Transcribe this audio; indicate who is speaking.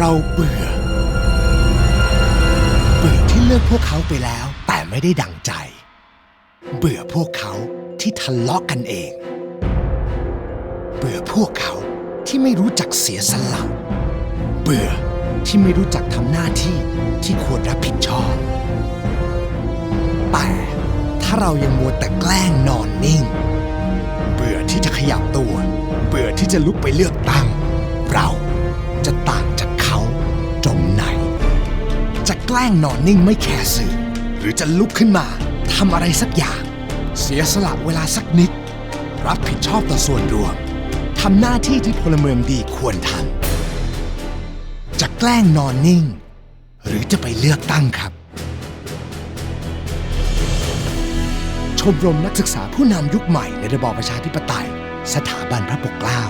Speaker 1: เราเบื่อ เบื่อที่เลือกพวกเขาไปแล้ว แต่ไม่ได้ดังใจ เบื่อพวกเขาที่ทะเลาะกันเอง เบื่อพวกเขาที่ไม่รู้จักเสียสละ เบื่อที่ไม่รู้จักทำหน้าที่ที่ควรรับผิดชอบ แต่ถ้าเรายังมัวแต่แกล้งนอนนิ่ง เบื่อที่จะขยับตัว เบื่อที่จะลุกไปเลือกตั้ง ล้งนอนนิ่งไม่แคร์สื่อ หรือจะลุกขึ้นมาทำอะไรสักอย่าง เสียสละเวลาสักนิด รับผิดชอบต่อส่วนรวมทำหน้าที่ที่พลเมืองดีควรทำจะแกล้งนอนนิ่ง หรือจะไปเลือกตั้งครับ ชมรมนักศึกษาผู้นำยุคใหม่ในระบอบประชาธิปไตย สถาบันพระปกเกล้า